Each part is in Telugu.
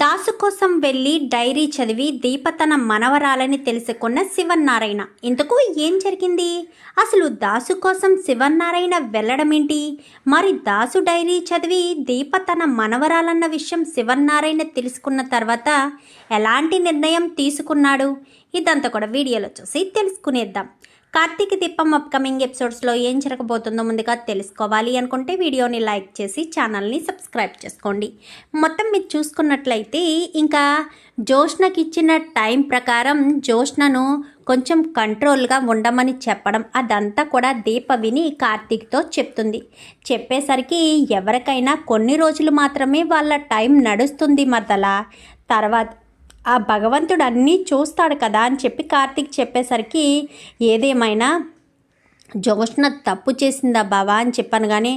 దాసు కోసం వెళ్ళి డైరీ చదివి దీప తన మనవరాలని తెలుసుకున్న శివన్నారాయణ. ఇంతకు ఏం జరిగింది? అసలు దాసు కోసం శివన్నారాయణ వెళ్ళడం ఏంటి మరి దాసు డైరీ చదివి దీప తన మనవరాలన్న విషయం శివన్నారాయణ తెలుసుకున్న తర్వాత ఎలాంటి నిర్ణయం తీసుకున్నాడు? ఇదంతా కూడా వీడియోలో చూసి తెలుసుకునేద్దాం. కార్తీక దీపం అప్కమింగ్ ఎపిసోడ్స్లో ఏం జరగబోతుందో ముందుగా తెలుసుకోవాలి అనుకుంటే వీడియోని లైక్ చేసి ఛానల్ని సబ్స్క్రైబ్ చేసుకోండి. మొత్తం మీరు చూసుకున్నట్లయితే ఇంకా జోష్నకి ఇచ్చిన టైం ప్రకారం జోష్నను కొంచెం కంట్రోల్గా ఉండమని చెప్పడం అదంతా కూడా దీప విని కార్తీక్తో చెప్తుంది. చెప్పేసరికి ఎవరికైనా కొన్ని రోజులు మాత్రమే వాళ్ళ టైం నడుస్తుంది మరదలా. తర్వాత ఆ భగవంతుడు అన్నీ చూస్తాడు కదా అని చెప్పి కార్తీక్ చెప్పేసరికి ఏదేమైనా జోష్న తప్పు చేసిందా బావా అని చెప్పాను కానీ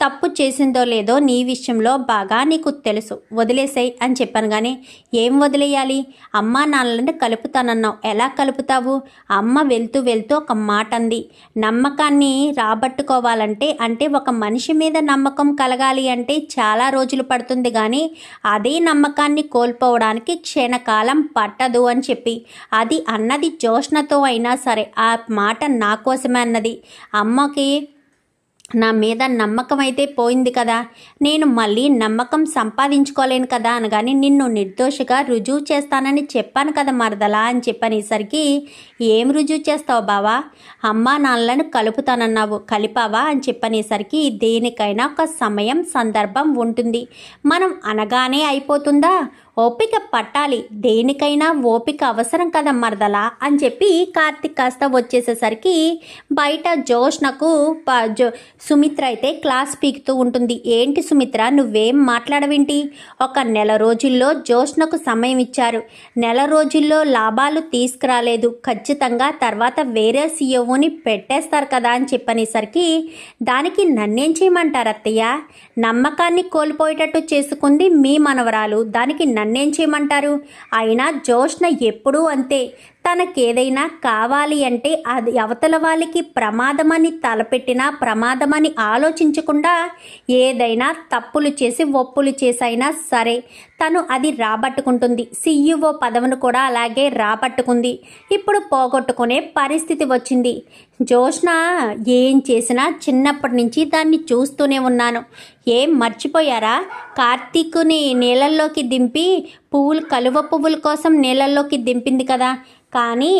తప్పు చేసిందో లేదో నీ విషయంలో బాగా నీకు తెలుసు. వదిలేసాయి అని చెప్పాను కానీ ఏం వదిలేయాలి? అమ్మ నాన్నలను కలుపుతానన్నావు. ఎలా కలుపుతావు? అమ్మ వెళ్తూ వెళ్తూ ఒక మాట అంది. నమ్మకాన్ని రాబట్టుకోవాలంటే అంటే ఒక మనిషి మీద నమ్మకం కలగాలి అంటే చాలా రోజులు పడుతుంది కానీ అదే నమ్మకాన్ని కోల్పోవడానికి క్షణకాలం పట్టదు అని చెప్పి. అది అన్నది జోష్నతో అయినా సరే ఆ మాట నా కోసమే అన్నది. అమ్మకి నా మీద నమ్మకం అయితే పోయింది కదా. నేను మళ్ళీ నమ్మకం సంపాదించుకోలేను కదా అనగాని నిన్ను నిర్దోషిగా రుజువు చేస్తానని చెప్పాను కదా మరదలా అని చెప్పనేసరికి ఏం రుజువు చేస్తావు బావా? అమ్మా నాన్నలను కలుపుతానన్నావు కలిపావా? అని చెప్పనేసరికి దేనికైనా ఒక సమయం సందర్భం ఉంటుంది. మనం అనగానే అయిపోతుందా? ఓపిక పట్టాలి. దేనికైనా ఓపిక అవసరం కదా మరదలా అని చెప్పి కార్తిక్ కాస్త వచ్చేసేసరికి బయట జోష్నకు జో సుమిత్ర అయితే క్లాస్ పీకుతూ ఉంటుంది. ఏంటి సుమిత్ర నువ్వేం మాట్లాడవేంటి? ఒక నెల రోజుల్లో జోష్నకు సమయం ఇచ్చారు. నెల రోజుల్లో లాభాలు తీసుకురాలేదు. ఖచ్చితంగా తర్వాత వేరే సీఈఓని పెట్టేస్తారు కదా అని చెప్పనేసరికి దానికి నన్నేం చేయమంటారు అత్తయ్య నమ్మకాన్ని కోల్పోయేటట్టు చేసుకుంది మీ మనవరాలు. దానికి నన్ను చేయమంటారు? అయినా జోష్న ఎప్పుడూ అంతే. తనకేదైనా కావాలి అంటే అది అవతల వాళ్ళకి ప్రమాదమని తలపెట్టినా ప్రమాదమని ఆలోచించకుండా ఏదైనా తప్పులు చేసి ఒప్పులు చేసైనా సరే తను అది రాబట్టుకుంటుంది. సీఈఓ పదవిని కూడా అలాగే రాబట్టుకుంది. ఇప్పుడు పోగొట్టుకునే పరిస్థితి వచ్చింది. జోష్న ఏం చేసినా చిన్నప్పటి నుంచి దాన్ని చూస్తూనే ఉన్నాను. ఏం మర్చిపోయారా? కార్తీకుని నీళ్ళల్లోకి దింపి పువ్వులు కలువ పువ్వుల కోసం నీళ్ళల్లోకి దింపింది కదా. కానీ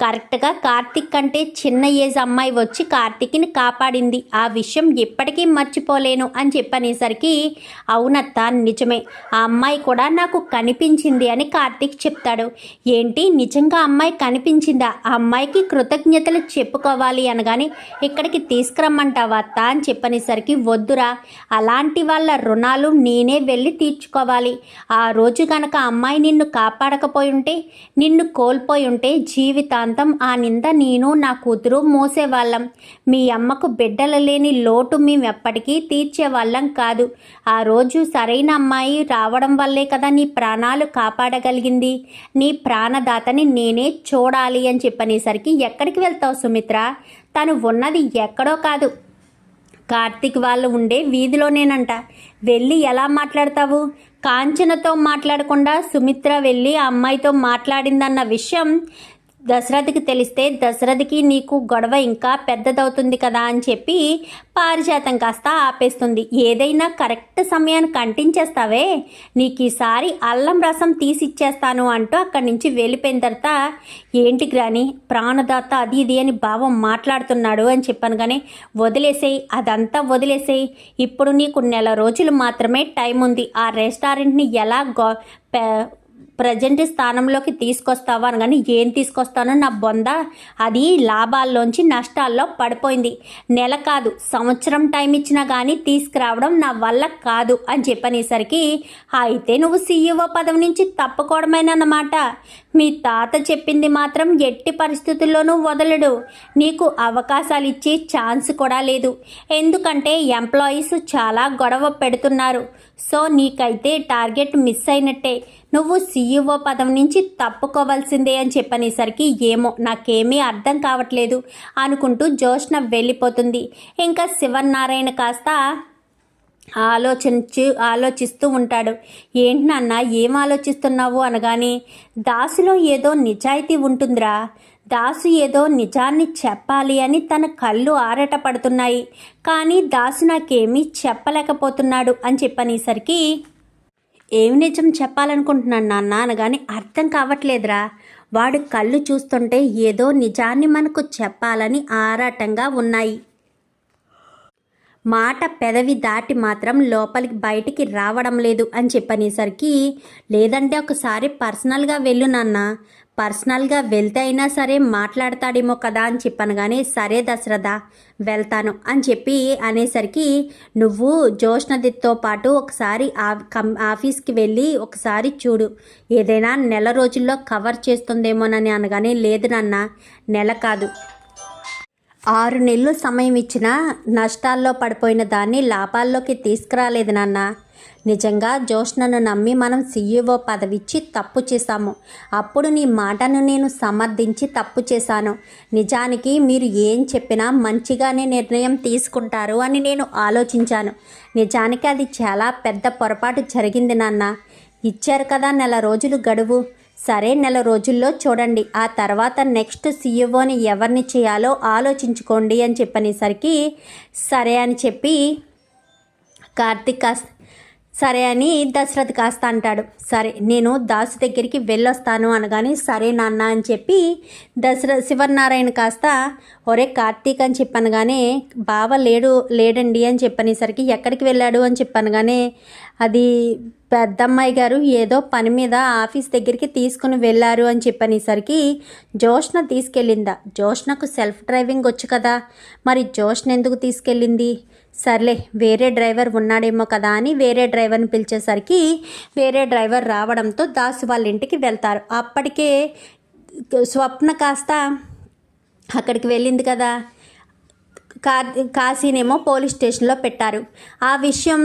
కరెక్ట్గా కార్తిక్ కంటే చిన్న ఏజ్ అమ్మాయి వచ్చి కార్తిక్ని కాపాడింది. ఆ విషయం ఎప్పటికీ మర్చిపోలేను అని చెప్పనేసరికి అవునత్త నిజమే. ఆ అమ్మాయి కూడా నాకు కనిపించింది అని కార్తిక్ చెప్తాడు. ఏంటి నిజంగా అమ్మాయి కనిపించిందా? ఆ అమ్మాయికి కృతజ్ఞతలు చెప్పుకోవాలి అనగానే ఇక్కడికి తీసుకురమ్మంటావా అత్త అని చెప్పనేసరికి వద్దురా. అలాంటి వాళ్ళ రుణాలు నేనే వెళ్ళి తీర్చుకోవాలి. ఆ రోజు కనుక అమ్మాయి నిన్ను కాపాడకపోయి ఉంటే నిన్ను కోల్పోయి ఉంటే జీవితాంతం ఆ నింద నేను నా కూతురు మోసేవాళ్ళం. మీ అమ్మకు బిడ్డలు లేని లోటు మేము ఎప్పటికీ తీర్చేవాళ్ళం కాదు. ఆ రోజు సరైన అమ్మాయి రావడం వల్లే కదా నీ ప్రాణాలు కాపాడగలిగింది. నీ ప్రాణదాతని నేనే చూడాలి అని చెప్పనేసరికి ఎక్కడికి వెళ్తావు సుమిత్ర? తను ఉన్నది ఎక్కడో కాదు. కార్తీక్ వాళ్ళు ఉండే వీధిలోనేనంట. వెళ్ళి ఎలా మాట్లాడతావు? కాంచనతో మాట్లాడకుండా సుమిత్ర వెళ్ళి ఆ అమ్మాయితో మాట్లాడిందన్న విషయం దశరథకి తెలిస్తే దశరథకి నీకు గొడవ ఇంకా పెద్దదవుతుంది కదా అని చెప్పి పారిజాతం కాస్త ఆపేస్తుంది. ఏదైనా కరెక్ట్ సమయానికి అంటించేస్తావే నీకు ఈసారి అల్లం రసం తీసిచ్చేస్తాను అంటూ అక్కడి నుంచి వెళ్ళిపోయిన తర్వాత ఏంటి గ్రాని ప్రాణదాత అది ఇది అని భావం మాట్లాడుతున్నాడు అని చెప్పాను కానీ వదిలేసేయి అదంతా వదిలేసేయి. ఇప్పుడు నీకు నెల రోజులు మాత్రమే టైం ఉంది ఆ రెస్టారెంట్ని ఎలా గో ప్రజెంట్ స్థానంలోకి తీసుకొస్తావా అని కానీ ఏం తీసుకొస్తానో నా బొంద అది లాభాల్లోంచి నష్టాల్లో పడిపోయింది. నెల కాదు సంవత్సరం టైం ఇచ్చినా కానీ తీసుకురావడం నా వల్ల కాదు అని చెప్పనేసరికి అయితే నువ్వు సీఈఓ పదవి నుంచి తప్పుకోవడమేనన్నమాట. మీ తాత చెప్పింది మాత్రం ఎట్టి పరిస్థితుల్లోనూ వదలడు. నీకు అవకాశాలు ఇచ్చే ఛాన్స్ కూడా లేదు. ఎందుకంటే ఎంప్లాయీస్ చాలా గొడవ పెడుతున్నారు. సో నీకైతే టార్గెట్ మిస్ అయినట్టే. నువ్వు సీఈఓ పదవి నుంచి తప్పుకోవాల్సిందే అని చెప్పనేసరికి ఏమో నాకేమీ అర్థం కావట్లేదు అనుకుంటూ జోష్న వెళ్ళిపోతుంది. ఇంకా శివనారాయణ కాస్త ఆలోచించి ఆలోచిస్తూ ఉంటాడు. ఏంటి నాన్న ఏం ఆలోచిస్తున్నావు? అనగానే దాసులో ఏదో నిజాయితీ ఉంటుందిరా. దాసు ఏదో నిజాన్ని చెప్పాలి అని తన కళ్ళు ఆరట పడుతున్నాయి. కానీ దాసు నాకేమీ చెప్పలేకపోతున్నాడు అని చెప్పనేసరికి ఏమి నిజం చెప్పాలనుకుంటున్నాను నాన్న? అనగానే అర్థం కావట్లేదురా. వాడు కళ్ళు చూస్తుంటే ఏదో నిజాన్ని మనకు చెప్పాలని ఆరాటంగా ఉన్నాయి. మాట పెదవి దాటి మాత్రం లోపలికి బయటికి రావడం లేదు అని చెప్పనేసరికి లేదంటే ఒకసారి పర్సనల్గా వెళ్ళు నాన్న. పర్సనల్గా వెళ్తే అయినా సరే మాట్లాడతాడేమో కదా అని చెప్పాను కానీ సరే దశరథ వెళ్తాను అని చెప్పి అనేసరికి నువ్వు జోష్నదితో పాటు ఒకసారి కం ఆఫీస్కి వెళ్ళి ఒకసారి చూడు. ఏదైనా నెల రోజుల్లో కవర్ చేస్తుందేమోనని అనగానే లేదు నాన్న నెల కాదు. ఆరు నెలలు సమయం ఇచ్చినా నష్టాల్లో పడిపోయిన దాన్ని లాభాల్లోకి తీసుకురాలేదు నాన్న. నిజంగా జోష్నను నమ్మి మనం సీఈఓ పదవిచ్చి తప్పు చేశాము. అప్పుడు నీ మాటను నేను సమర్థించి తప్పు చేశాను. నిజానికి మీరు ఏం చెప్పినా మంచిగానే నిర్ణయం తీసుకుంటారు అని నేను ఆలోచించాను. నిజానికి అది చాలా పెద్ద పొరపాటు జరిగింది నాన్న. ఇచ్చారు కదా నెల రోజులు గడువు. సరే నెల రోజుల్లో చూడండి. ఆ తర్వాత నెక్స్ట్ సీఈఓని ఎవరిని చేయాలో ఆలోచించుకోండి అని చెప్పనేసరికి సరే అని చెప్పి కార్తిక్ కాస్త సరే అని దశరథ్ కాస్త అంటాడు. సరే నేను దాసు దగ్గరికి వెళ్ళొస్తాను అనగానే సరే నాన్న అని చెప్పి దశరథ్ శివనారాయణ కాస్త ఒరే కార్తీక్ అని చెప్పనగానే బావ లేడు లేడండి అని చెప్పనేసరికి ఎక్కడికి వెళ్ళాడు అని చెప్పనగానే అది పెద్దమ్మాయి గారు ఏదో పని మీద ఆఫీస్ దగ్గరికి తీసుకుని వెళ్ళారు అని చెప్పనేసరికి జోష్న తీసుకెళ్ళిందా. జోష్నకు సెల్ఫ్ డ్రైవింగ్ వచ్చు కదా. మరి జోష్న ఎందుకు తీసుకెళ్ళింది? సర్లే వేరే డ్రైవర్ ఉన్నాడేమో కదా అని వేరే డ్రైవర్ని పిలిచేసరికి వేరే డ్రైవర్ రావడంతో దాసు వాళ్ళ ఇంటికి వెళ్తారు. అప్పటికే స్వప్న కాస్త అక్కడికి వెళ్ళింది కదా. కా కాశీనేమో పోలీస్ స్టేషన్లో పెట్టారు. ఆ విషయం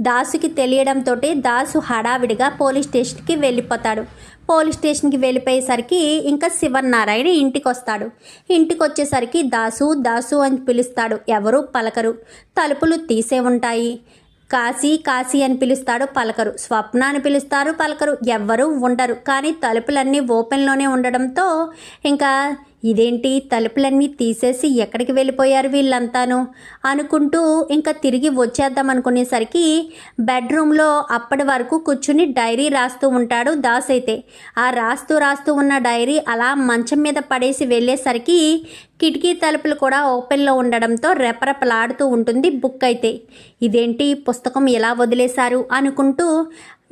దాసుకి తెలియడంతో దాసు హడావిడిగా పోలీస్ స్టేషన్కి వెళ్ళిపోతాడు. పోలీస్ స్టేషన్కి వెళ్ళిపోయేసరికి ఇంకా శివనారాయణ ఇంటికి వస్తాడు ఇంటికి వచ్చేసరికి దాసు దాసు అని పిలుస్తాడు. ఎవరు పలకరు. తలుపులు తీసే ఉంటాయి. కాశీ కాశీ అని పిలుస్తాడు పలకరు. స్వప్న అని పిలుస్తారు పలకరు. ఎవ్వరూ ఉండరు. కానీ తలుపులన్నీ ఓపెన్లోనే ఉండడంతో ఇంకా ఇదేంటి తలుపులన్నీ తీసేసి ఎక్కడికి వెళ్ళిపోయారు వీళ్ళంతాను? అనుకుంటూ ఇంకా తిరిగి వచ్చేద్దాం అనుకునేసరికి బెడ్రూమ్లో అప్పటి వరకు కూర్చుని డైరీ రాస్తూ ఉంటాడు దాస్ అయితే. ఆ రాస్తూ రాస్తూ ఉన్న డైరీ అలా మంచం మీద పడేసి వెళ్ళేసరికి కిటికీ తలుపులు కూడా ఓపెన్లో ఉండడంతో రెపరెపలాడుతూ ఉంటుంది బుక్ అయితే. ఇదేంటి పుస్తకం ఎలా వదిలేశారు అనుకుంటూ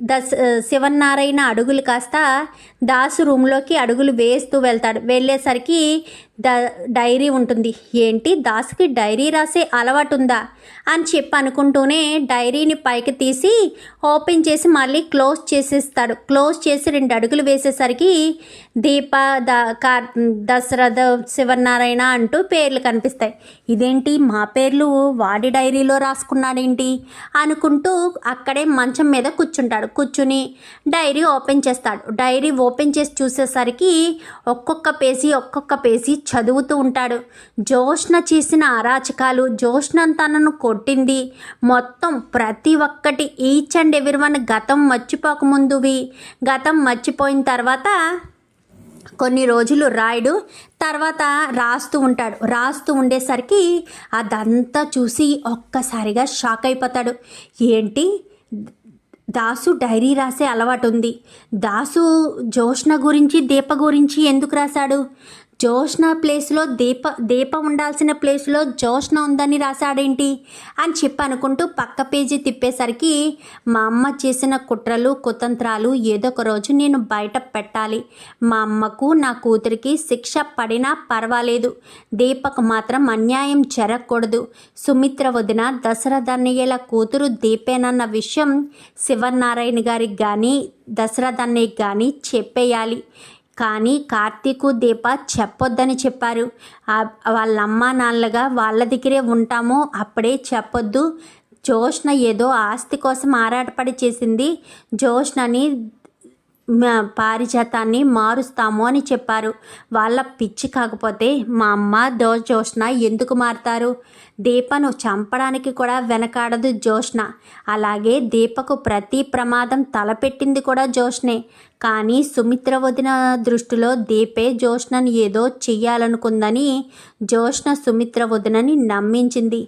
దశ శివన్నారాయణ అడుగులు కాస్త దాసు రూమ్లోకి అడుగులు వేస్తూ వెళ్తాడు. వెళ్ళేసరికి ద డైరీ ఉంటుంది. ఏంటి? దాసుకి డైరీ రాసే అలవాటు ఉందా అని చెప్పి అనుకుంటూనే డైరీని పైకి తీసి ఓపెన్ చేసి మళ్ళీ క్లోజ్ చేసేస్తాడు. క్లోజ్ చేసి రెండు అడుగులు వేసేసరికి దీప ద కార్ దశరథ శివనారాయణ అంటూ పేర్లు కనిపిస్తాయి. ఇదేంటి? మా పేర్లు వాడి డైరీలో రాసుకున్నాడేంటి? అనుకుంటూ అక్కడే మంచం మీద కూర్చుంటాడు. కూర్చుని డైరీ ఓపెన్ చేస్తాడు. డైరీ ఓపెన్ చేసి చూసేసరికి ఒక్కొక్క పేజీ ఒక్కొక్క పేజీ చదువుతూ ఉంటాడు. జోష్న చేసిన అరాచకాలు జోష్న తనను కొట్టింది. మొత్తం ప్రతి ఒక్కటి ఈచ్ అండ్ ఎవరి వన్ గతం మర్చిపోకముందువి గతం మర్చిపోయిన తర్వాత కొన్ని రోజులు రాయుడు తర్వాత రాస్తూ ఉంటాడు. రాస్తూ ఉండేసరికి అదంతా చూసి ఒక్కసారిగా షాక్ అయిపోతాడు. ఏంటి? దాసు డైరీ రాసే అలవాటు ఉంది. దాసు జోష్ణ గురించి దీప గురించి ఎందుకు రాశాడు? జోష్న ప్లేస్లో దీప దీప ఉండాల్సిన ప్లేస్లో జోష్న ఉందని రాశాడేంటి? అని చెప్పి అనుకుంటూ పక్క పేజీ తిప్పేసరికి మా అమ్మ చేసిన కుట్రలు కుతంత్రాలు ఏదో ఒక రోజు నేను బయట పెట్టాలి. మా అమ్మకు నా కూతురికి శిక్ష పడినా పర్వాలేదు. దీపకు మాత్రం అన్యాయం జరగకూడదు. సుమిత్ర వదిన దశరథన్నయ్యల కూతురు దీపేనన్న విషయం శివనారాయణ గారికి కానీ దశరథన్నయ్యకి కానీ చెప్పేయాలి. కానీ కార్తీకు దీప చెప్పొద్దని చెప్పారు. వాళ్ళ అమ్మ నాన్నలుగా వాళ్ళ దగ్గరే ఉంటాము అప్పుడే చెప్పొద్దు. జోష్న ఏదో ఆస్తి కోసం ఆరాటపడి చేసింది. జోష్నని పారిజాతాన్ని మారుస్తాము అని చెప్పారు. వాళ్ళ పిచ్చి కాకపోతే మా అమ్మ దో జోష్న ఎందుకు మారుతారు? దీపను చంపడానికి కూడా వెనకాడదు జోష్ణ అలాగే దీపకు ప్రతి ప్రమాదం తలపెట్టింది కూడా జోష్నే కానీ సుమిత్ర వదిన దృష్టిలో దీపే జోష్ణను ఏదో చెయ్యాలనుకుందని జోష్ణ సుమిత్ర వదినని నమ్మించింది.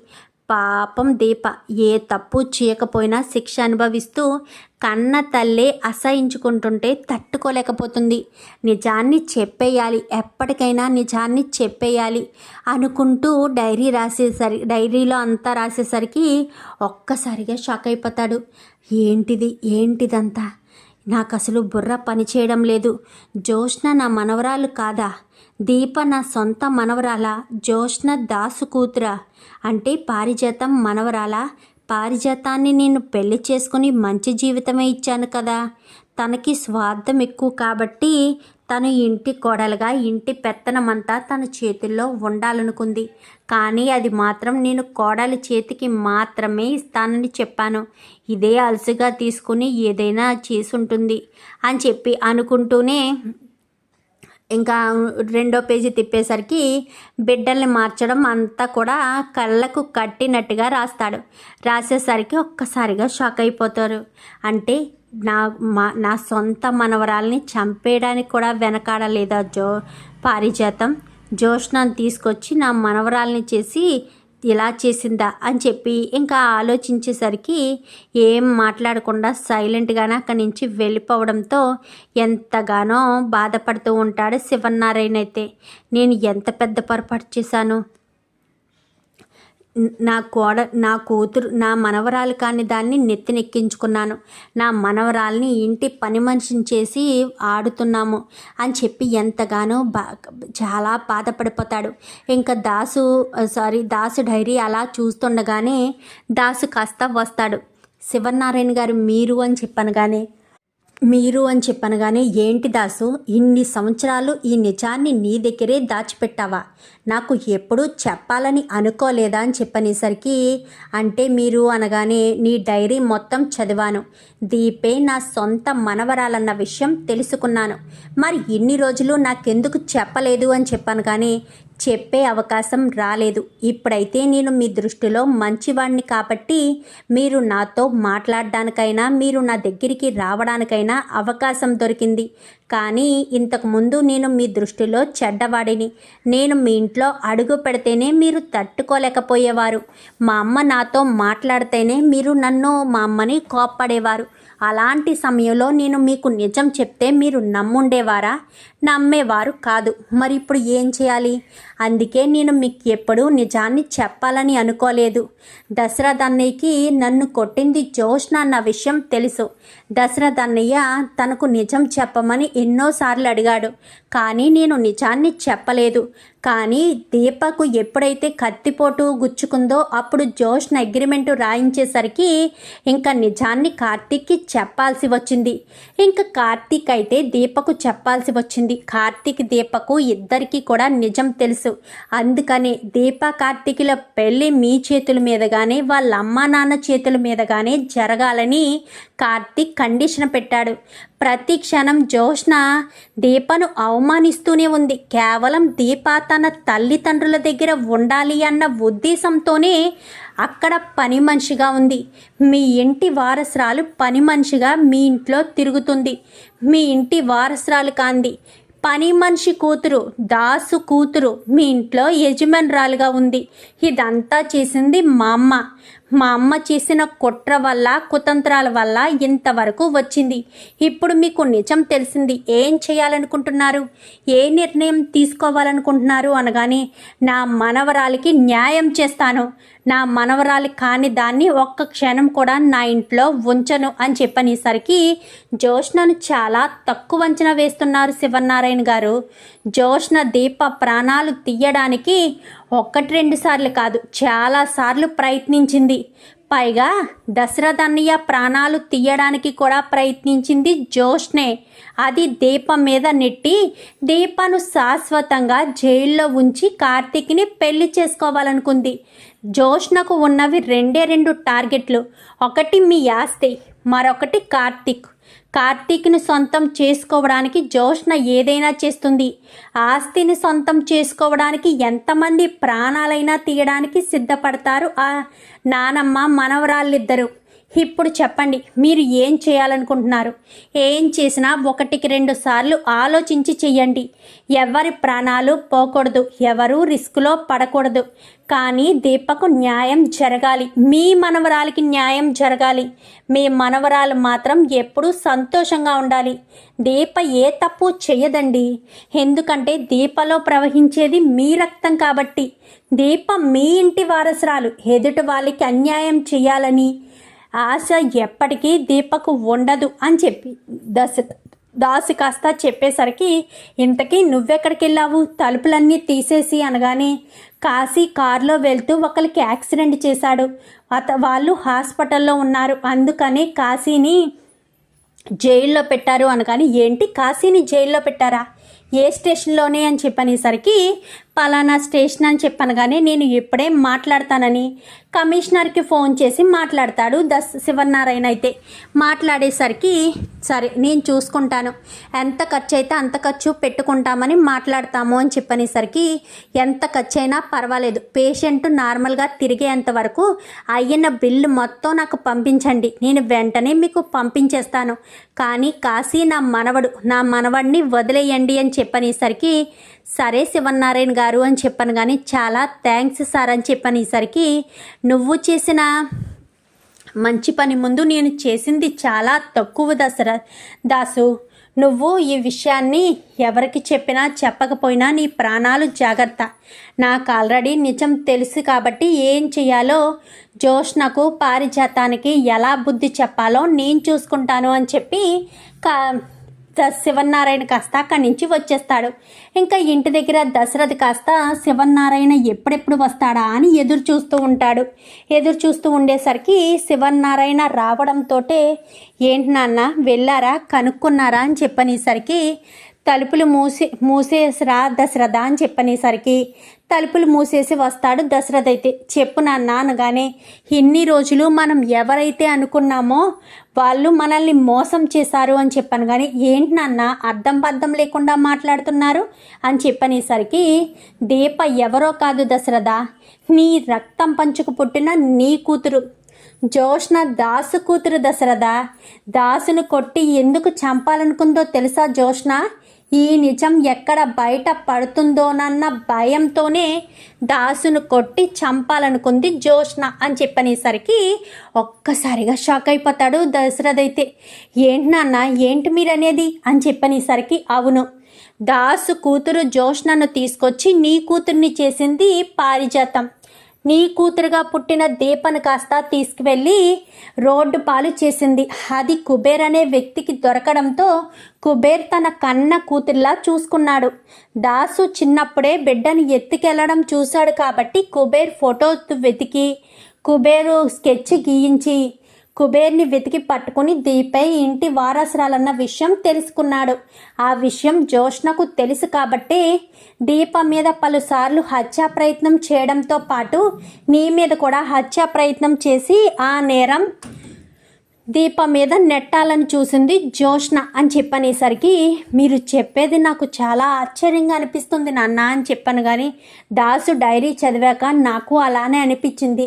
పాపం దీప. ఏ తప్పు చేయకపోయినా శిక్ష అనుభవిస్తూ కన్న తల్లే అసహించుకుంటుంటే తట్టుకోలేకపోతుంది. నిజాన్ని చెప్పేయాలి. ఎప్పటికైనా నిజాన్ని చెప్పేయాలి అనుకుంటూ డైరీ రాసేసరి డైరీలో అంతా రాసేసరికి ఒక్కసారిగా షాక్ అయిపోతాడు. ఏంటిది? ఏంటిదంతా? నాకు అసలు బుర్ర పనిచేయడం లేదు. జోష్న నా మనవరాలు కాదా? దీప నా సొంత మనవరాల? జోష్న దాసు కూతురా? అంటే పారిజాతం మనవరాల? పారిజాతాన్ని నేను పెళ్ళి చేసుకుని మంచి జీవితమే ఇచ్చాను కదా. తనకి స్వార్థం ఎక్కువ కాబట్టి తను ఇంటి కోడలుగా ఇంటి పెత్తనమంతా తన చేతుల్లో ఉండాలనుకుంది. కానీ అది మాత్రం నేను కోడలి చేతికి మాత్రమే ఇస్తానని చెప్పాను. ఇదే అలసిగా తీసుకుని ఏదైనా చేసుంటుంది అని చెప్పి అనుకుంటూనే ఇంకా రెండో పేజీ తిప్పేసరికి బిడ్డల్ని మార్చడం అంతా కూడా కళ్ళకు కట్టినట్టుగా రాస్తాడు. రాసేసరికి ఒక్కసారిగా షాక్ అయిపోతారు. అంటే నా మా నా సొంత మనవరాల్ని చంపేయడానికి కూడా వెనకాడలేదా జో పారిజాతం. జోష్నాన్ని తీసుకొచ్చి నా మనవరాల్ని చేసి ఇలా చేసిందా అని చెప్పి ఇంకా ఆలోచించేసరికి ఏం మాట్లాడకుండా సైలెంట్గానే అక్కడి నుంచి వెళ్ళిపోవడంతో ఎంతగానో బాధపడుతూ ఉంటాడు శివనారాయణ అయితే నేను ఎంత పెద్ద పొరపాటు చేశాను? నా కోడ నా కూతురు నా మనవరాలు కాని దాన్ని నెత్తినెక్కించుకున్నాను. నా మనవరాల్ని ఇంటి పని మనిషిని చేసి ఆడుతున్నాము అని చెప్పి ఎంతగానో బా చాలా బాధపడిపోతాడు. ఇంకా దాసు సారీ దాసు డైరీ అలా చూస్తుండగానే దాసు కాస్త వస్తాడు. శివనారాయణ గారు మీరు అని చెప్పనగానే మీరు అని చెప్పనగానే ఏంటి దాసు ఇన్ని సంవత్సరాలు ఈ నిజాన్ని నీ దగ్గరే దాచిపెట్టావా? నాకు ఎప్పుడూ చెప్పాలని అనుకోలేదా? అని చెప్పనేసరికి అంటే మీరు అనగానే నీ డైరీ మొత్తం చదివాను. దీపే నా సొంత మనవరాలన్న విషయం తెలుసుకున్నాను. మరి ఇన్ని రోజులు నాకెందుకు చెప్పలేదు? అని చెప్పాను కానీ చెప్పే అవకాశం రాలేదు. ఇప్పుడైతే నేను మీ దృష్టిలో మంచివాడిని కాబట్టి మీరు నాతో మాట్లాడడానికైనా మీరు నా దగ్గరికి రావడానికైనా అవకాశం దొరికింది. కానీ ఇంతకుముందు నేను మీ దృష్టిలో చెడ్డవాడిని. నేను మీ ఇంట్లో అడుగు పెడితేనే మీరు తట్టుకోలేకపోయేవారు. మా అమ్మ నాతో మాట్లాడితేనే మీరు నన్ను మా అమ్మని కోప్పడేవారు అలాంటి సమయంలో నేను మీకు నిజం చెప్తే మీరు నమ్ముండేవారా? నమ్మేవారు కాదు. మరి ఇప్పుడు ఏం చేయాలి? అందుకే నేను మీకు ఎప్పుడూ నిజాన్ని చెప్పాలని అనుకోలేదు. దశరథ్ అన్నయ్యకి నన్ను కొట్టింది జోష్న అన్న విషయం తెలుసు. దశరథ్ అన్నయ్య తనకు నిజం చెప్పమని ఎన్నోసార్లు అడిగాడు. కానీ నేను నిజాన్ని చెప్పలేదు. కానీ దీపకు ఎప్పుడైతే కత్తిపోటు గుచ్చుకుందో అప్పుడు జోష్న అగ్రిమెంట్ రాయించేసరికి ఇంకా నిజాన్ని కార్తీక్కి చెప్పాల్సి వచ్చింది. ఇంకా కార్తీక్ అయితే దీపకు చెప్పాల్సి వచ్చింది. కార్తీక్ దీపకు ఇద్దరికీ కూడా నిజం తెలుసు. అందుకని దీప కార్తీకుల పెళ్ళి మీ చేతుల మీదగానే వాళ్ళ అమ్మా నాన్న చేతుల మీదగానే జరగాలని కార్తీక్ కండిషన్ పెట్టాడు. ప్రతి క్షణం జోష్న దీపను అవమానిస్తూనే ఉంది. కేవలం దీప తన తల్లిదండ్రుల దగ్గర ఉండాలి అన్న ఉద్దేశంతోనే అక్కడ పని మనిషిగా ఉంది. మీ ఇంటి వారసురాలు పని మనిషిగా మీ ఇంట్లో తిరుగుతుంది. మీ ఇంటి వారసురాలు కాంది. పని మనిషి కూతురు దాసు కూతురు మీ ఇంట్లో యజమానురాలుగా ఉంది. ఇదంతా చేసింది మా అమ్మ. మా అమ్మ చేసిన కుట్ర వల్ల కుతంత్రాల వల్ల ఇంతవరకు వచ్చింది. ఇప్పుడు మీకు నిజం తెలిసింది. ఏం చేయాలనుకుంటున్నారు? ఏ నిర్ణయం తీసుకోవాలనుకుంటున్నారు? అనగానే నా మనవరాలికి న్యాయం చేస్తాను. నా మనవరాలి కాని దాన్ని ఒక్క క్షణం కూడా నా ఇంట్లో ఉంచను అని చెప్పనేసరికి జోష్నను చాలా తక్కువ అంచనా వేస్తున్నారు శివనారాయణ గారు. జోష్న దీప ప్రాణాలు తీయడానికి ఒక్కటి రెండు సార్లు కాదు చాలా సార్లు ప్రయత్నించింది. పైగా దశరథ అన్నయ్య ప్రాణాలు తీయడానికి కూడా ప్రయత్నించింది జోష్నే అది దీపం మీద నెట్టి దీపను శాశ్వతంగా జైల్లో ఉంచి కార్తీక్ని పెళ్ళి చేసుకోవాలనుకుంది. జోష్నకు ఉన్నవి రెండే రెండు టార్గెట్లు. ఒకటి మీ యాస్తి మరొకటి కార్తీక్. కార్తీక్ని సొంతం చేసుకోవడానికి జోష్న ఏదైనా చేస్తుంది. ఆస్తిని సొంతం చేసుకోవడానికి ఎంతమంది ప్రాణాలైనా తీయడానికి సిద్ధపడతారు ఆ నానమ్మ మనవరాళ్ళిద్దరూ. ఇప్పుడు చెప్పండి మీరు ఏం చేయాలనుకుంటున్నారు? ఏం చేసినా ఒకటికి రెండు సార్లు ఆలోచించి చెయ్యండి. ఎవరి ప్రాణాలు పోకూడదు ఎవరు రిస్క్లో పడకూడదు. కానీ దీపకు న్యాయం జరగాలి. మీ మనవరాలకి న్యాయం జరగాలి. మీ మనవరాలు మాత్రం ఎప్పుడూ సంతోషంగా ఉండాలి. దీప ఏ తప్పు చేయదండి ఎందుకంటే దీపలో ప్రవహించేది మీ రక్తం కాబట్టి. దీప మీ ఇంటి వారసురాలు. ఎదుటి వాళ్ళకి అన్యాయం చేయాలని ఆశ ఎప్పటికీ దీపకు ఉండదు అని చెప్పి దశ దాసు కాస్త చెప్పేసరికి ఇంతకీ నువ్వెక్కడికి వెళ్ళావు తలుపులన్నీ తీసేసి అనగానే కాశీ కారులో వెళ్తూ ఒకరికి యాక్సిడెంట్ చేశాడు. అత వాళ్ళు హాస్పిటల్లో ఉన్నారు. అందుకని కాశీని జైల్లో పెట్టారు అనగాని ఏంటి? కాశీని జైల్లో పెట్టారా? ఏ స్టేషన్లోనే? అని చెప్పనేసరికి పలానా స్టేషన్ అని చెప్పాను కానీ నేను ఇప్పుడే మాట్లాడతానని కమిషనర్కి ఫోన్ చేసి మాట్లాడతాడు దస్ శివనారాయణ అయితే. మాట్లాడేసరికి సరే నేను చూసుకుంటాను. ఎంత ఖర్చు అయితే అంత ఖర్చు పెట్టుకుంటామని మాట్లాడతాము అని చెప్పనేసరికి ఎంత ఖర్చు అయినా పర్వాలేదు. పేషెంట్ నార్మల్గా తిరిగేంత వరకు అయిన బిల్లు మొత్తం నాకు పంపించండి. నేను వెంటనే మీకు పంపించేస్తాను. కానీ కాశీ నా మనవడు నా మనవడిని వదిలేయండి అని చెప్పనేసరికి సరే శివనారాయణ గారు అని చెప్పాను కానీ చాలా థ్యాంక్స్ సార్ అని చెప్పాను ఈసరికి. నువ్వు చేసిన మంచి పని ముందు నేను చేసింది చాలా తక్కువ దసరా దాసు. నువ్వు ఈ విషయాన్ని ఎవరికి చెప్పినా చెప్పకపోయినా నీ ప్రాణాలు జాగ్రత్త. నాకు ఆల్రెడీ నిజం తెలుసు కాబట్టి ఏం చేయాలో జోష్నకు పారిజాతానికి ఎలా బుద్ధి చెప్పాలో నేను చూసుకుంటాను అని చెప్పి కా శివనారాయణ కాస్త అక్కడి నుంచి వచ్చేస్తాడు. ఇంకా ఇంటి దగ్గర దశరథ్ కాస్త శివనారాయణ ఎప్పుడెప్పుడు వస్తాడా అని ఎదురు చూస్తూ ఉంటాడు. ఎదురు చూస్తూ ఉండేసరికి శివనారాయణ రావడంతో ఏంటి నాన్న వెళ్ళారా? కనుక్కున్నారా? అని చెప్పనేసరికి తలుపులు మూసి మూసేసిరా దశరథ అని చెప్పనేసరికి తలుపులు మూసేసి వస్తాడు దశరథ అయితే. చెప్పు నాన్న అనగానే ఇన్ని రోజులు మనం ఎవరైతే అనుకున్నామో వాళ్ళు మనల్ని మోసం చేశారు అని చెప్పాను. కానీ ఏంటి నాన్న అర్థం పర్థం లేకుండా మాట్లాడుతున్నారు అని చెప్పనేసరికి దీప ఎవరో కాదు దశరథ. నీ రక్తం పంచుకు పుట్టిన నీ కూతురు. జోష్న దాసు కూతురు దశరథ. దాసును కొట్టి ఎందుకు చంపాలనుకుందో తెలుసా జోష్న? ఈ నిజం ఎక్కడ బయట పడుతుందోనన్న భయంతోనే దాసును కొట్టి చంపాలనుకుంది జోష్న అని చెప్పనేసరికి ఒక్కసారిగా షాక్ అయిపోతాడు దశరథ్ అయితే. ఏంటి నాన్న ఏంటి మీరనేది? అని చెప్పనేసరికి అవును దాసు కూతురు జోష్నను తీసుకొచ్చి నీ కూతుర్ని చేసింది పారిజాతం. నీ కూతురుగా పుట్టిన దీపను కాస్త తీసుకువెళ్ళి రోడ్డు పాలు చేసింది. అది కుబేర్ అనే వ్యక్తికి దొరకడంతో కుబేర్ తన కన్న కూతురులా చూసుకున్నాడు. దాసు చిన్నప్పుడే బిడ్డను ఎత్తుకెళ్ళడం చూశాడు కాబట్టి కుబేర్ ఫోటో వెతికి కుబేరు స్కెచ్ గీయించి కుబేర్ని వెతికి పట్టుకుని దీపై ఇంటి వారసురాలన్న విషయం తెలుసుకున్నాడు. ఆ విషయం జోష్నకు తెలుసు కాబట్టి దీప మీద పలుసార్లు హత్యా ప్రయత్నం చేయడంతో పాటు నీ మీద కూడా హత్యా ప్రయత్నం చేసి ఆ నేరం దీప మీద నెట్టాలని చూసింది జోష్న అని చెప్పనేసరికి మీరు చెప్పేది నాకు చాలా ఆశ్చర్యంగా అనిపిస్తుంది నాన్న అని చెప్పాను కానీ దాసు డైరీ చదివాక నాకు అలానే అనిపించింది.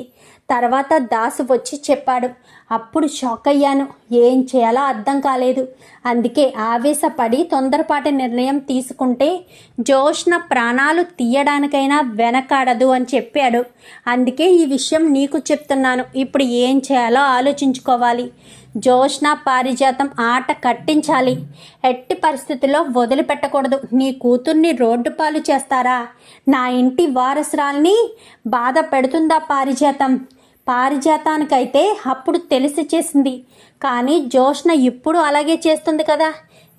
తర్వాత దాసు వచ్చి చెప్పాడు అప్పుడు షాక్ అయ్యాను ఏం చేయాలో అర్థం కాలేదు. అందుకే ఆవేశపడి తొందరపాటి నిర్ణయం తీసుకుంటే జోష్న ప్రాణాలు తీయడానికైనా వెనకాడదు అని చెప్పాడు. అందుకే ఈ విషయం నీకు చెప్తున్నాను. ఇప్పుడు ఏం చేయాలో ఆలోచించుకోవాలి. జోష్న పారిజాతం ఆట కట్టించాలి. ఎట్టి పరిస్థితుల్లో వదిలిపెట్టకూడదు. నీ కూతుర్ని రోడ్డు పాలు చేస్తారా? నా ఇంటి వారసురాల్ని బాధ పెడుతుందా పారిజాతం? పారిజాతానికైతే అప్పుడు తెలిసి చేసింది. కానీ జోష్న ఇప్పుడు అలాగే చేస్తుంది కదా.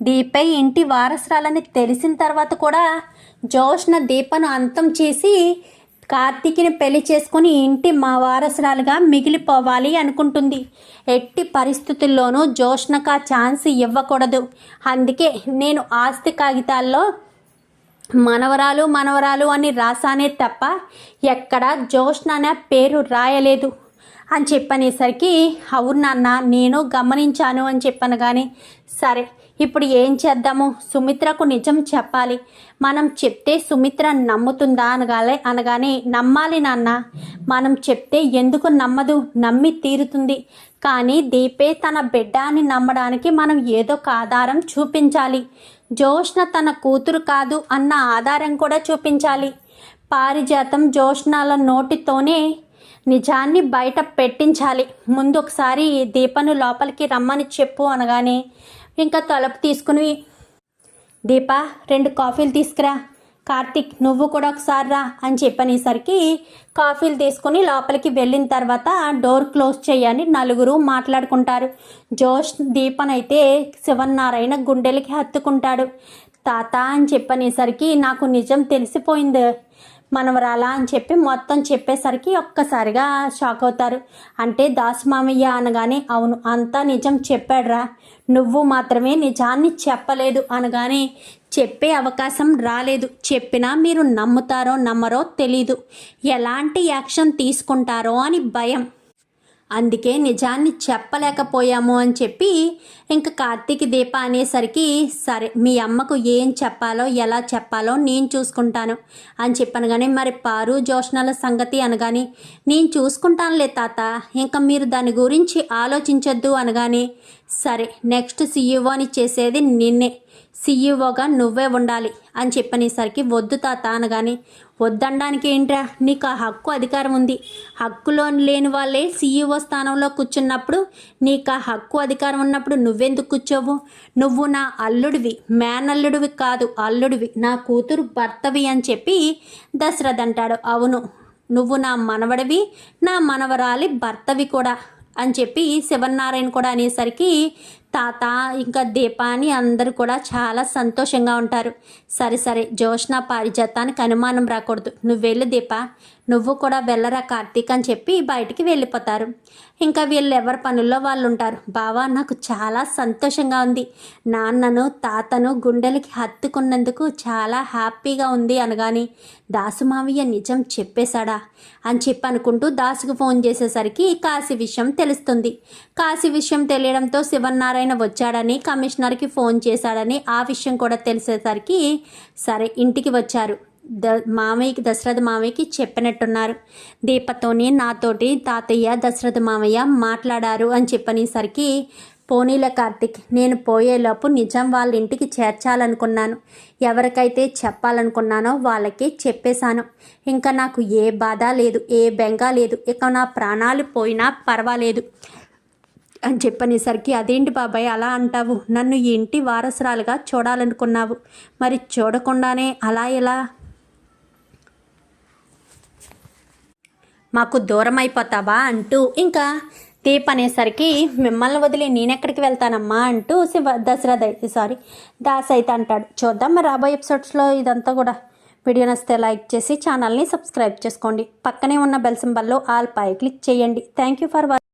దీపై ఇంటి వారసురాలని తెలిసిన తర్వాత కూడా జోష్న దీపను అంతం చేసి కార్తీకిని పెళ్ళి చేసుకుని ఇంటి మా వారసురాలుగా మిగిలిపోవాలి అనుకుంటుంది. ఎట్టి పరిస్థితుల్లోనూ జోష్నకు ఆ ఛాన్స్ ఇవ్వకూడదు. అందుకే నేను ఆస్తి కాగితాల్లో మనవరాలు మనవరాలు అని రాసానే తప్ప ఎక్కడ జోష్న అనే పేరు రాయలేదు. అని చెప్పనేసరికి అవును నాన్న నేను గమనించాను అని చెప్పాను కానీ సరే ఇప్పుడు ఏం చేద్దాము? సుమిత్రకు నిజం చెప్పాలి. మనం చెప్తే సుమిత్ర నమ్ముతుందా అనగాలే అనగానే నమ్మాలి నాన్న. మనం చెప్తే ఎందుకు నమ్మదు? నమ్మి తీరుతుంది. కానీ దీపే తన బిడ్డ అని నమ్మడానికి మనం ఏదో ఒక ఆధారం చూపించాలి. జోష్న తన కూతురు కాదు అన్న ఆధారం కూడా చూపించాలి. పారిజాతం జోష్నాల నోటితోనే నిజాన్ని బయట పెట్టించాలి. ముందు ఒకసారి దీపను లోపలికి రమ్మని చెప్పు అనగానే ఇంకా తలుపు తీసుకుని దీప రెండు కాఫీలు తీసుకురా. కార్తిక్ నువ్వు కూడా ఒకసారి రా అని చెప్పనేసరికి కాఫీలు తీసుకొని లోపలికి వెళ్ళిన తర్వాత డోర్ క్లోజ్ చేయని నలుగురు మాట్లాడుకుంటారు. జోష్ దీపన్ అయితే శివన్నారాయణ గుండెలకి హత్తుకుంటాడు. తాత అని చెప్పనేసరికి నాకు నిజం తెలిసిపోయింది. మనవరాలా అని చెప్పి మొత్తం చెప్పేసరికి ఒక్కసారిగా షాక్ అవుతారు. అంటే దాసు మామయ్య అనగానే అవును అంతా నిజం చెప్పాడురా. నువ్వు మాత్రమే నిజాన్ని చెప్పలేదు అనగానే చెప్పే అవకాశం రాలేదు. చెప్పినా మీరు నమ్ముతారో నమ్మరో తెలీదు. ఎలాంటి యాక్షన్ తీసుకుంటారో అని భయం. అందుకే నిజాన్ని చెప్పలేకపోయాము అని చెప్పి ఇంకా కార్తీక్ దీప అనేసరికి సరే మీ అమ్మకు ఏం చెప్పాలో ఎలా చెప్పాలో నేను చూసుకుంటాను అని చెప్పాను కానీ మరి పారు జోష్ణల సంగతి అనగాని నేను చూసుకుంటానులే తాత ఇంకా మీరు దాని గురించి ఆలోచించొద్దు అనగాని సరే నెక్స్ట్ సీఈఓని చేసేది నిన్నే. సీఈఓగా నువ్వే ఉండాలి అని చెప్పనేసరికి వద్దు తాత అనగానే వద్దనడానికి ఏంట్రా? నీకు ఆ హక్కు అధికారం ఉంది. హక్కులో లేని వాళ్ళే సీఈఓ స్థానంలో కూర్చున్నప్పుడు నీకు ఆ హక్కు అధికారం ఉన్నప్పుడు నువ్వెందుకు కూర్చోవు? నువ్వు నా అల్లుడివి మేనల్లుడివి కాదు అల్లుడివి. నా కూతురు భర్తవి అని చెప్పి దశరథ్ అంటాడు. అవును నువ్వు నా మనవడివి నా మనవరాలి భర్తవి కూడా అని చెప్పి శివనారాయణ కూడా అనేసరికి తాత ఇంకా దీప అని అందరూ కూడా చాలా సంతోషంగా ఉంటారు. సరే సరే జోష్న పారిజాతానికి అనుమానం రాకూడదు. నువ్వు వెళ్ళు దీప. నువ్వు కూడా వెళ్ళరా కార్తీక్ అని చెప్పి బయటికి వెళ్ళిపోతారు. ఇంకా వీళ్ళు ఎవరి పనుల్లో వాళ్ళు ఉంటారు బావా నాకు చాలా సంతోషంగా ఉంది. నాన్నను తాతను గుండెలకి హత్తుకున్నందుకు చాలా హ్యాపీగా ఉంది అనగాని దాసు మావయ్య నిజం చెప్పేశాడా? అని చెప్పి అనుకుంటూ దాసుకు ఫోన్ చేసేసరికి కాశీ విషయం తెలుస్తుంది. కాశీ విషయం తెలియడంతో ఎవరైనా వచ్చాడని కమిషనర్కి ఫోన్ చేశాడని ఆ విషయం కూడా తెలిసేసరికి సరే ఇంటికి వచ్చారు. ద మామయ్యకి దశరథ మామయ్యకి చెప్పినట్టున్నారు. దీపతోని నాతోటి తాతయ్య దశరథ మామయ్య మాట్లాడారు అని చెప్పనేసరికి పోనీల కార్తిక్ నేను పోయేలోపు నిజం వాళ్ళ ఇంటికి చేర్చాలనుకున్నాను. ఎవరికైతే చెప్పాలనుకున్నానో వాళ్ళకి చెప్పేశాను. ఇంకా నాకు ఏ బాధ లేదు ఏ బెంగ లేదు. ఇక నా ప్రాణాలు పోయినా పర్వాలేదు. అని చెప్పనేసరికి అదేంటి బాబాయ్ అలా అంటావు? నన్ను ఈ ఇంటి వారసురాలుగా చూడాలనుకున్నావు. మరి చూడకుండానే అలా ఎలా? మాకు దూరం అయిపోతావా అంటూ ఇంకా దీప్ అనేసరికి మిమ్మల్ని వదిలి నేనెక్కడికి వెళ్తానమ్మా? అంటూ శివ దశరథ సారీ దాస్ అయితే అంటాడు. చూద్దాం మరి రాబోయే ఎపిసోడ్స్లో ఇదంతా కూడా. వీడియో నచ్చితే లైక్ చేసి ఛానల్ని సబ్స్క్రైబ్ చేసుకోండి. పక్కనే ఉన్న బెల్ సింబల్లో ఆల్ పై క్లిక్ చేయండి. Thank you for watching